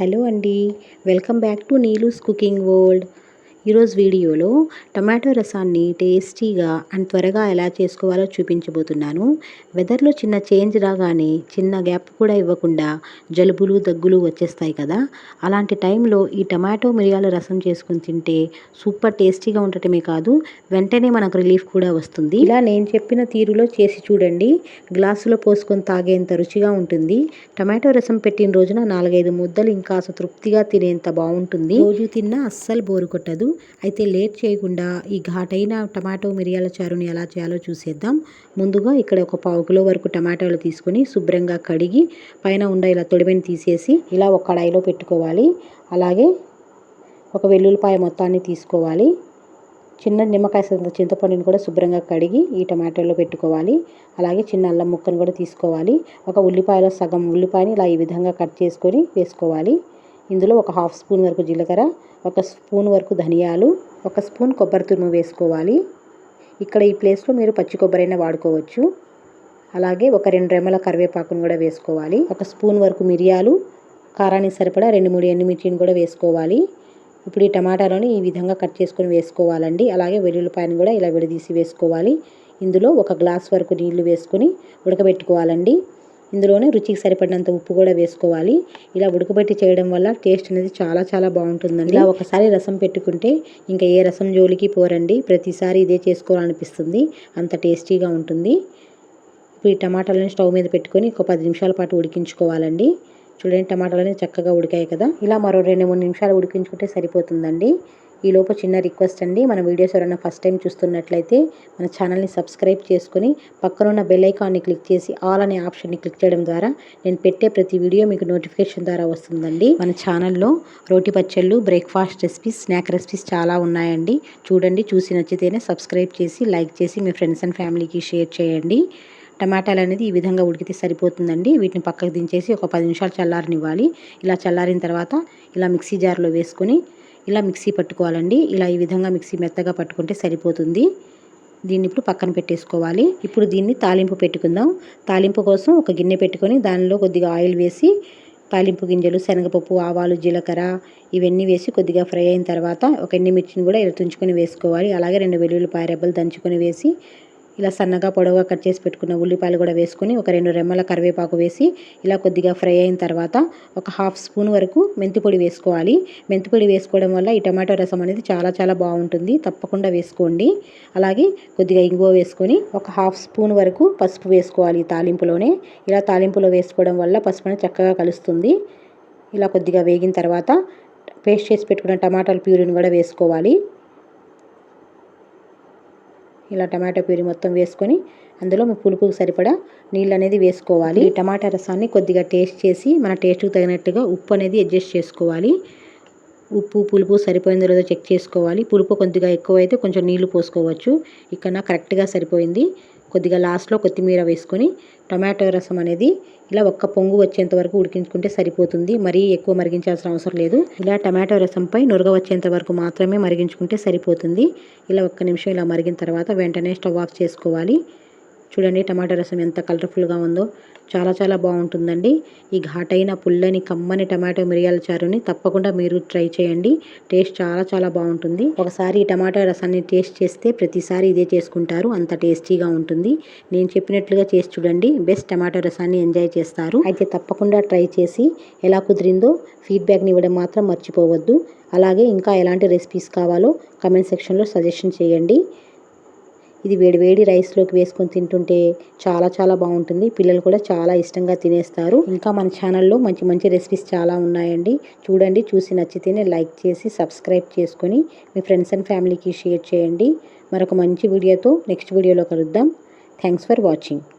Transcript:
Hello అండి. Welcome back to Neelu's cooking world. ఈరోజు వీడియోలో టమాటో రసాన్ని టేస్టీగా అండ్ త్వరగా ఎలా చేసుకోవాలో చూపించబోతున్నాను. వెదర్లో చిన్న చేంజ్ రాగానే చిన్న గ్యాప్ కూడా ఇవ్వకుండా జలుబులు దగ్గులు వచ్చేస్తాయి కదా. అలాంటి టైంలో ఈ టమాటో మిరియాల రసం చేసుకుని తింటే సూపర్ టేస్టీగా ఉండటమే కాదు వెంటనే మనకు రిలీఫ్ కూడా వస్తుంది. ఇలా నేను చెప్పిన తీరులో చేసి చూడండి. గ్లాసులో పోసుకొని తాగేంత రుచిగా ఉంటుంది. టమాటో రసం పెట్టిన రోజున నాలుగైదు ముద్దలు ఇంకా తృప్తిగా తినేంత బాగుంటుంది. రోజు తిన్నా అస్సలు బోరు కొట్టదు. అయితే లేట్ చేయకుండా ఈ ఘాటైన టమాటో మిరియాల చారుని ఎలా చేయాలో చూసేద్దాం. ముందుగా ఇక్కడ ఒక పావు కిలో వరకు టమాటోలు తీసుకొని శుభ్రంగా కడిగి పైన ఉండ ఇలా తొడిమెని తీసేసి ఇలా ఒక కడాయిలో పెట్టుకోవాలి. అలాగే ఒక వెల్లుల్లిపాయ మొత్తాన్ని తీసుకోవాలి. చిన్న నిమ్మకాయ చింతపండుని కూడా శుభ్రంగా కడిగి ఈ టమాటోలో పెట్టుకోవాలి. అలాగే చిన్న అల్లం ముక్కను కూడా తీసుకోవాలి. ఒక ఉల్లిపాయలో సగం ఉల్లిపాయని ఇలా ఈ విధంగా కట్ చేసుకొని వేసుకోవాలి. ఇందులో ఒక హాఫ్ స్పూన్ వరకు జీలకర్ర ఒక స్పూన్ వరకు ధనియాలు ఒక స్పూన్ కొబ్బరి తురుము వేసుకోవాలి. ఇక్కడ ఈ ప్లేస్లో మీరు పచ్చి కొబ్బరైనా వాడుకోవచ్చు. అలాగే ఒక రెండు రెమ్మల కరివేపాకును కూడా వేసుకోవాలి. ఒక స్పూన్ వరకు మిరియాలు కారానికి సరిపడా రెండు మూడు ఎండుమిర్చిని కూడా వేసుకోవాలి. ఇప్పుడు ఈ టమాటాలను ఈ విధంగా కట్ చేసుకొని వేసుకోవాలండి. అలాగే వెల్లుల్లిపాయను కూడా ఇలా విడదీసి వేసుకోవాలి. ఇందులో ఒక గ్లాస్ వరకు నీళ్ళు వేసుకొని ఉడకబెట్టుకోవాలండి. ఇందులోనే రుచికి సరిపడినంత ఉప్పు కూడా వేసుకోవాలి. ఇలా ఉడకబెట్టి చేయడం వల్ల టేస్ట్ అనేది చాలా చాలా బాగుంటుందండి. ఇలా ఒకసారి రసం పెట్టుకుంటే ఇంకా ఏ రసం జోలికి పోరండి. ప్రతిసారి ఇదే చేసుకోవాలనిపిస్తుంది. అంత టేస్టీగా ఉంటుంది. ఇప్పుడు ఈ టమాటాలను స్టవ్ మీద పెట్టుకొని ఒక పది నిమిషాల పాటు ఉడికించుకోవాలండి. చూడండి టమాటాలని చక్కగా ఉడికాయి కదా. ఇలా మరో రెండు మూడు నిమిషాలు ఉడికించుకుంటే సరిపోతుందండి. ఈ చిన్న రిక్వెస్ట్ అండి. మన వీడియోస్ ఎవరైనా ఫస్ట్ టైం చూస్తున్నట్లయితే మన ఛానల్ని సబ్స్క్రైబ్ చేసుకుని పక్కనున్న బెల్ ఐకాన్ని క్లిక్ చేసి ఆల్ అనే ఆప్షన్ని క్లిక్ చేయడం ద్వారా నేను పెట్టే ప్రతి వీడియో మీకు నోటిఫికేషన్ ద్వారా వస్తుందండి. మన ఛానల్లో రోటి పచ్చళ్ళు బ్రేక్ఫాస్ట్ రెసిపీస్ స్నాక్ రెసిపీస్ చాలా ఉన్నాయండి. చూడండి చూసి నచ్చితేనే సబ్స్క్రైబ్ చేసి లైక్ చేసి మీ ఫ్రెండ్స్ అండ్ ఫ్యామిలీకి షేర్ చేయండి. టమాటాలు అనేది ఈ విధంగా ఉడికితే సరిపోతుందండి. వీటిని పక్కకు దించేసి ఒక పది నిమిషాలు చల్లారనివ్వాలి. ఇలా చల్లారిన తర్వాత ఇలా మిక్సీ జార్లో వేసుకొని ఇలా మిక్సీ పట్టుకోవాలండి. ఇలా ఈ విధంగా మిక్సీ మెత్తగా పట్టుకుంటే సరిపోతుంది. దీన్ని ఇప్పుడు పక్కన పెట్టేసుకోవాలి. ఇప్పుడు దీన్ని తాలింపు పెట్టుకుందాం. తాలింపు కోసం ఒక గిన్నె పెట్టుకొని దానిలో కొద్దిగా ఆయిల్ వేసి తాలింపు గింజలు శనగపప్పు ఆవాలు జీలకర్ర ఇవన్నీ వేసి కొద్దిగా ఫ్రై అయిన తర్వాత ఒక ఎండుమిర్చిని కూడా ఇలా తుంచుకొని వేసుకోవాలి. అలాగే రెండు వెల్లుల్లిపాయ రెబ్బలు దంచుకొని వేసి ఇలా సన్నగా పొడవుగా కట్ చేసి పెట్టుకున్న ఉల్లిపాయలు కూడా వేసుకొని ఒక రెండు రెమ్మల కరివేపాకు వేసి ఇలా కొద్దిగా ఫ్రై అయిన తర్వాత ఒక హాఫ్ స్పూన్ వరకు మెంతిపొడి వేసుకోవాలి. మెంతిపొడి వేసుకోవడం వల్ల ఈ టమాటో రసం అనేది చాలా చాలా బాగుంటుంది. తప్పకుండా వేసుకోండి. అలాగే కొద్దిగా ఇంగువ వేసుకొని ఒక హాఫ్ స్పూన్ వరకు పసుపు వేసుకోవాలి తాలింపులోనే. ఇలా తాలింపులో వేసుకోవడం వల్ల పసుపు అనేది చక్కగా కలుస్తుంది. ఇలా కొద్దిగా వేగిన తర్వాత పేస్ట్ చేసి పెట్టుకున్న టమాటాల ప్యూరీని కూడా వేసుకోవాలి. ఇలా టమాటా ప్యూరీ మొత్తం వేసుకొని అందులో పులుపుకు సరిపడా నీళ్ళు అనేది వేసుకోవాలి. ఈ టమాటా రసాన్ని కొద్దిగా టేస్ట్ చేసి మన టేస్ట్కి తగినట్టుగా ఉప్పు అనేది అడ్జస్ట్ చేసుకోవాలి. ఉప్పు పులుపు సరిపోయిందో లేదో చెక్ చేసుకోవాలి. పులుపు కొద్దిగా ఎక్కువ అయితే కొంచెం నీళ్ళు పోసుకోవచ్చు. ఇక్కడ కరెక్ట్గా సరిపోయింది. కొద్దిగా లాస్ట్లో కొత్తిమీర వేసుకొని టమాటో రసం అనేది ఇలా ఒక్క పొంగు వచ్చేంత వరకు ఉడికించుకుంటే సరిపోతుంది. మరీ ఎక్కువ మరిగించాల్సిన అవసరం లేదు. ఇలా టమాటో రసంపై నురగ వచ్చేంత వరకు మాత్రమే మరిగించుకుంటే సరిపోతుంది. ఇలా ఒక్క నిమిషం ఇలా మరిగిన తర్వాత వెంటనే స్టవ్ ఆఫ్ చేసుకోవాలి. చూడండి టమాటా రసం ఎంత కలర్ఫుల్గా ఉందో. చాలా చాలా బాగుంటుందండి. ఈ ఘాటైన పుల్లని కమ్మని టమాటో మిరియాల చారుని తప్పకుండా మీరు ట్రై చేయండి. టేస్ట్ చాలా చాలా బాగుంటుంది. ఒకసారి ఈ టమాటా రసాన్ని టేస్ట్ చేస్తే ప్రతిసారి ఇదే చేసుకుంటారు. అంత టేస్టీగా ఉంటుంది. నేను చెప్పినట్లుగా చేసి చూడండి. బెస్ట్ టమాటో రసాన్ని ఎంజాయ్ చేస్తారు. అయితే తప్పకుండా ట్రై చేసి ఎలా కుదిరిందో ఫీడ్బ్యాక్ని ఇవ్వడం మాత్రం మర్చిపోవద్దు. అలాగే ఇంకా ఎలాంటి రెసిపీస్ కావాలో కమెంట్ సెక్షన్లో సజెషన్ చేయండి. ఇది వేడివేడి రైస్లోకి వేసుకొని తింటుంటే చాలా చాలా బాగుంటుంది. పిల్లలు కూడా చాలా ఇష్టంగా తినేస్తారు. ఇంకా మన ఛానల్లో మంచి మంచి రెసిపీస్ చాలా ఉన్నాయండి. చూడండి చూసి నచ్చితేనే లైక్ చేసి సబ్స్క్రైబ్ చేసుకొని మీ ఫ్రెండ్స్ అండ్ ఫ్యామిలీకి షేర్ చేయండి. మరొక మంచి వీడియోతో నెక్స్ట్ వీడియోలో కలుద్దాం. Thanks for watching